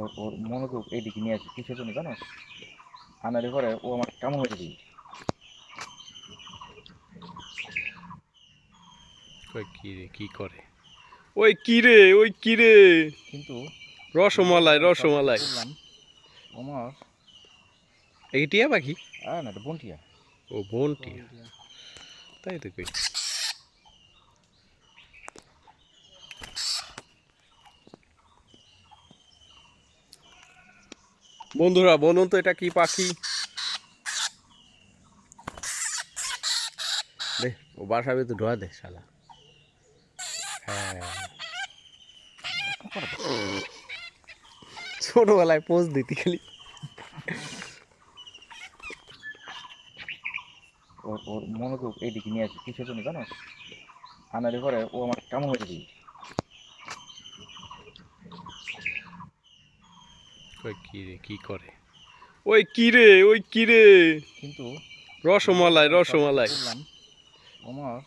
ওর ওর মনোযোগ এইদিকে নিয়ে আসে জন্য জানো? আনারে পরে ও আমার কেমন হয়ে দিই ওই কি রে কি করে? ওই কি রে ওই কি রে? কিন্তু রসমালাই রসমালাই। আমার এই টিয়া পাখি? আর না বন্টিয়া। ও বোন টিয়া তাই তো কই। বন্ধুরা, বলুন তো এটা কি পাখি? ও বাসাবে তো ঢোয়া দে, শালা। হ্যাঁ। ছোটবেলায় পোজ দিতি খালি। ওর ওর মনোযোগ এইদিকে নিয়ে আসে। কিসের জন্য জানো? আনারে পরে ও আমার কেমন হয়েছে দিই ওই কি রে কি করে? ওই কি রে ওই কি রে? কিন্তু রসমালাই রসমালাই আমার